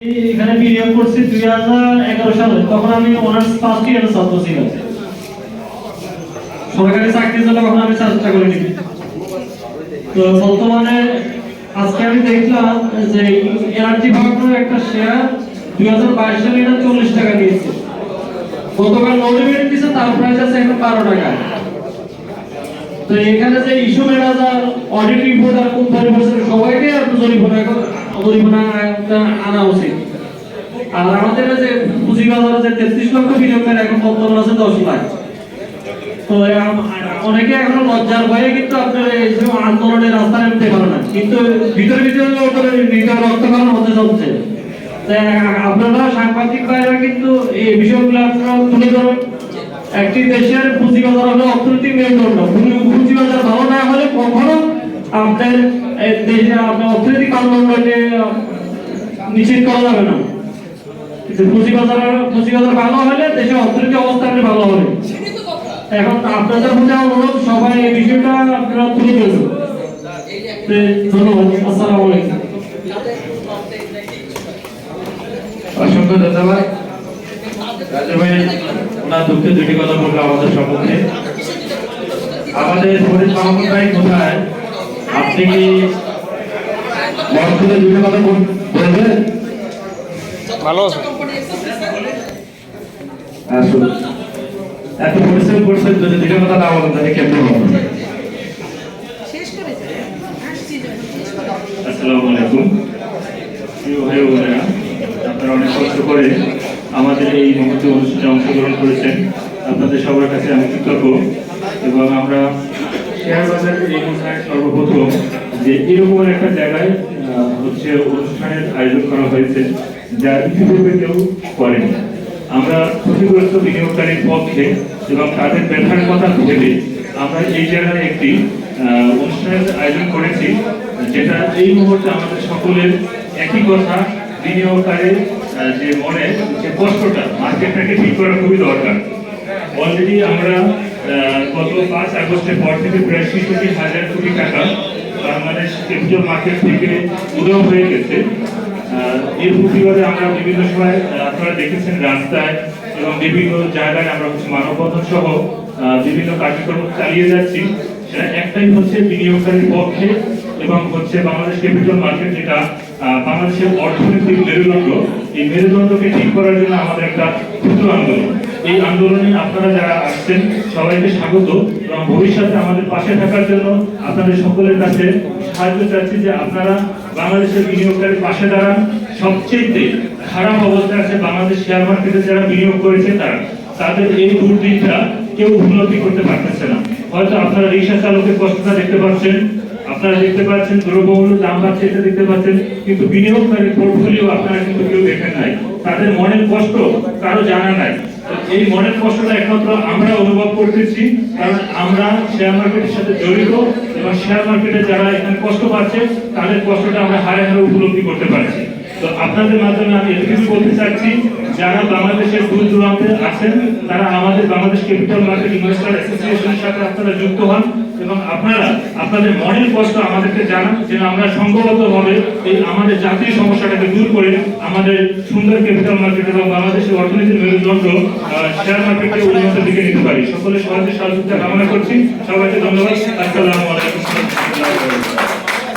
এখানে বিনিয়োগ করছি দুই হাজার এগারো সালে। তখন আমি অনার্স ফার্স্ট ইয়ারের ছাত্র ছিলাম। সরকারি চাকরির জন্য কখন আমি চেষ্টা করিনি। তো বর্তমানে আজকে আমি দেখলাম যে এনার্জি ভাগের একটা শেয়ার দুই হাজার বাইশ সালে এটা চল্লিশ টাকা নিয়েছে গতকাল নোটিফিকেশন দিয়েছে, তার প্রাইস আছে এখন বারো টাকা। তো এখানে যে ইস্যু ম্যানেজার অডিট রিপোর্ট আর কোম্পানি সবাইকে একটু জরিমানা জরিমানা একটা আনা উচিত। আর আমাদের যে পুঁজিবাজারে যে তেত্রিশ লক্ষ বিনিয়োগের এখন বর্তমান আছে দশ লাখ। তো অনেকে এখনও লজ্জার ভয়ে কিন্তু আপনার এই আন্দোলনের রাস্তা নামতে পারে না। কিন্তু ভিতরে ভিতরে নিজের রক্তকরণ হতে চলছে। আপনারা সাংবাদিক ভাইরা কিন্তু এই বিষয়গুলো আপনারা তুলে ধরেন। একটি দেশের পুঁজিবাজার হলো অর্থনৈতিক মেরুদণ্ড। পুঁজি- পুঁজিবাজার ভালো না হলে কখনো এই দেশে আপনার অর্থনৈতিক আন্দোলনকে নিশ্চিত করা যাবে না। পুঁজিবাজার পুঁজিবাজার ভালো হলে দেশের অর্থনৈতিক অবস্থা আপনি ভালো হবে। এখন আপনাদের মধ্যে অনুরোধ সবাই এই বিষয়টা আপনারা তুলে ধরবেন তো, ধন্যবাদ অসংখ্য ধন্যবাদ। রাজু ভাই ওনার দুঃখে দুটি কথা বলল আমাদের সম্মুখে আমাদের ফরিদ মাহমুদ ভাই কোথায়? আপনি কি খুলে দুটি কথা বলবেন? ভালো আসুন এত পরিশ্রম করছেন যদি দুটি কথা না বলেন তাহলে কেমন হবে? আসসালামু আলাইকুম। প্রিয় ভাই বোনেরা আপনারা অনেক কষ্ট করে আমাদের এই মুহূর্তে অনুষ্ঠানে অংশগ্রহণ করেছেন। আপনাদের সবার কাছে আমি কৃতজ্ঞ। এবং আমরা শেয়ার বাজারের এই সর্বপ্রথম যে এরকম একটা জায়গায় হচ্ছে অনুষ্ঠানের আয়োজন করা হয়েছে, যা ইতিপূর্বে কেউ করেনি। আমরা ক্ষতিগ্রস্ত বিনিয়োগকারীর পক্ষে এবং তাদের ব্যথার কথা ভেবে আমরা এই জায়গায় একটি অনুষ্ঠানের আয়োজন করেছি, যেটা এই মুহূর্তে আমাদের সকলের একই কথা বিনিয়োগকারীর যে মনে যে কষ্টটা মার্কেটটাকে ঠিক করা খুবই দরকার। অলরেডি আমরা গত পাঁচ আগস্টের পর থেকে প্রায় ছেষট্টি হাজার কোটি টাকা বাংলাদেশ ক্যাপিটাল মার্কেট থেকে উদয় হয়ে গেছে। এর প্রতিবাদে আমরা বিভিন্ন সময় আপনারা দেখেছেন রাস্তায় এবং বিভিন্ন জায়গায় আমরা হচ্ছে মানববন্ধন সহ বিভিন্ন কার্যক্রম চালিয়ে যাচ্ছি। সেটা একটাই হচ্ছে বিনিয়োগকারীর পক্ষে এবং হচ্ছে বাংলাদেশ ক্যাপিটাল মার্কেট যেটা বাংলাদেশের অর্থনৈতিক মেরুদণ্ড। এই মেরুদণ্ডকে ঠিক করার জন্য আমাদের একটা ক্ষুদ্র আন্দোলন। এই আন্দোলনে আপনারা যারা আসছেন, সবাইকে স্বাগত এবং ভবিষ্যতে আমাদের পাশে থাকার জন্য আপনাদের সকলের কাছে সাহায্য চাচ্ছি যে আপনারা বাংলাদেশের বিনিয়োগকারীর পাশে দাঁড়ান। সবচেয়ে খারাপ অবস্থা আছে বাংলাদেশ শেয়ার মার্কেটে যারা বিনিয়োগ করেছে তারা। তাদের এই দুর্দিনটা কেউ উন্নতি করতে পারতেছে না। হয়তো আপনারা রিক্সা চালকের কষ্টটা দেখতে পাচ্ছেন আপনারা দেখতে পাচ্ছেন দ্রব্যমূল্যের দাম বাড়ছে, এটা দেখতে পাচ্ছেন, কিন্তু বিনিয়োগকারীর পোর্টফোলিও আপনারা কিন্তু কেউ দেখেন নাই। তাদের মনের কষ্ট কারও জানা নাই। এই মনের কষ্টটা একমাত্র আমরা অনুভব করতেছি, কারণ আমরা শেয়ার মার্কেটের সাথে জড়িত, এবং শেয়ার মার্কেটে যারা এখানে কষ্ট পাচ্ছে, তাদের কষ্টটা আমরা হারে হারে উপলব্ধি করতে পারছি। তো আপনাদের মাধ্যমে আমি এটুকু বলতে চাচ্ছি, যারা বাংলাদেশের দূর দূরান্তে আছেন, তারা আমাদের বাংলাদেশ ক্যাপিটাল মার্কেট ইনভেস্টর অ্যাসোসিয়েশনের সাথে আপনারা যুক্ত হন। এবং আপনারা আপনাদের মনের কষ্ট আমাদেরকে জানান যেন আমরা সংঘবদ্ধভাবে এই আমাদের জাতীয় সমস্যাটাকে দূর করে আমাদের সুন্দর ক্যাপিটাল মার্কেট এবং বাংলাদেশের অর্থনীতির মেরুদণ্ড শেয়ার মার্কেটকে উন্নতির দিকে নিতে পারি। সকলের সবাইকে সহযোগিতা কামনা করছি। সবাইকে ধন্যবাদ। আসসালামু আলাইকুম।